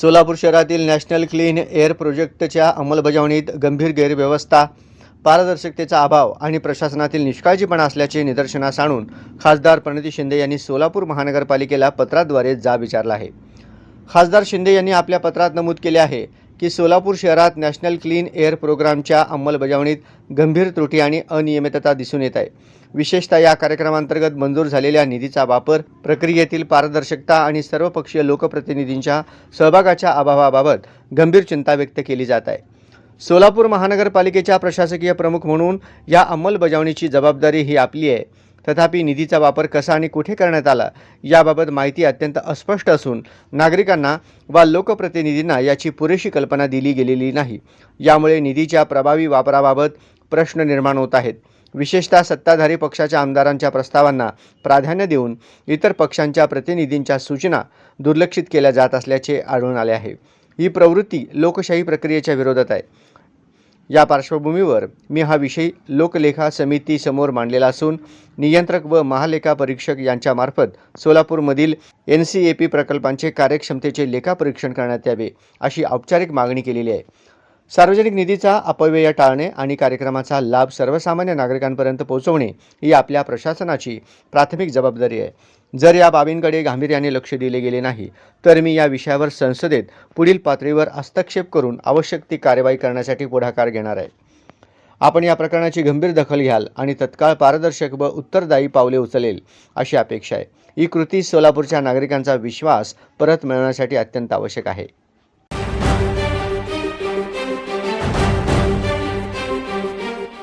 सोलापूर शहरातील national clean air प्रोजेक्टच्या अंमलबजावणीत गंभीर गैरव्यवस्था पारदर्शकतेचा अभाव आणि प्रशासनातील निष्काळजीपणा असल्याचे निदर्शनास आणून खासदार प्रणिती शिंदे यांनी सोलापूर महानगरपालिकेला पत्राद्वारे जाब विचारला आहे. खासदार शिंदे यांनी आपल्या पत्रात नमूद केले आहे की सोलापूर शहरात नॅशनल क्लीन एअर प्रोग्रामच्या अंमलबजावणीत गंभीर त्रुटी आणि अनियमितता दिसून येत आहे. विशेषतः या कार्यक्रमांतर्गत मंजूर झालेल्या निधीचा वापर प्रक्रियेतील पारदर्शकता आणि सर्वपक्षीय लोकप्रतिनिधींच्या सहभागाच्या अभावाबाबत गंभीर चिंता व्यक्त केली जात आहे. सोलापूर महानगरपालिकेच्या प्रशासकीय प्रमुख म्हणून या अंमलबजावणीची जबाबदारी ही आपली आहे. तथापि निधीचा वापर कसा आणि कुठे करण्यात आला याबाबत माहिती अत्यंत अस्पष्ट असून नागरिकांना वा लोकप्रतिनिधींना याची पुरेशी कल्पना दिली गेलेली नाही. यामुळे निधीच्या प्रभावी वापराबाबत प्रश्न निर्माण होत आहेत. विशेषतः सत्ताधारी पक्षाच्या आमदारांच्या प्रस्तावांना प्राधान्य देऊन इतर पक्षांच्या प्रतिनिधींच्या सूचना दुर्लक्षित केल्या जात असल्याचे आढळून आले आहे. ही प्रवृत्ती लोकशाही प्रक्रियेच्या विरोधात आहे. या पार्श्वभूमीवर मी हा विषय लोकलेखा समितीसमोर मांडलेला असून नियंत्रक व महालेखा परीक्षक यांच्यामार्फत सोलापूरमधील एन सी ए पी प्रकल्पांचे कार्यक्षमतेचे लेखापरीक्षण करण्यात यावे अशी औपचारिक मागणी केलेली आहे. सार्वजनिक निधीचा अपव्यय टाळणे आणि कार्यक्रमाचा लाभ सर्वसामान्य नागरिकांपर्यंत पोहोचवणे ही आपल्या प्रशासनाची प्राथमिक जबाबदारी आहे. जर या बाबींकडे गांभीर्याने लक्ष दिले गेले नाही तर मी या विषयावर संसदेत पुढील पातळीवर हस्तक्षेप करून आवश्यक ती कार्यवाही करण्यासाठी पुढाकार घेणार आहे. आपण या प्रकरणाची गंभीर दखल घ्याल आणि तत्काळ पारदर्शक व उत्तरदायी पावले उचलेल अशी अपेक्षा आहे. ही कृती सोलापूरच्या नागरिकांचा विश्वास परत मिळवण्यासाठी अत्यंत आवश्यक आहे.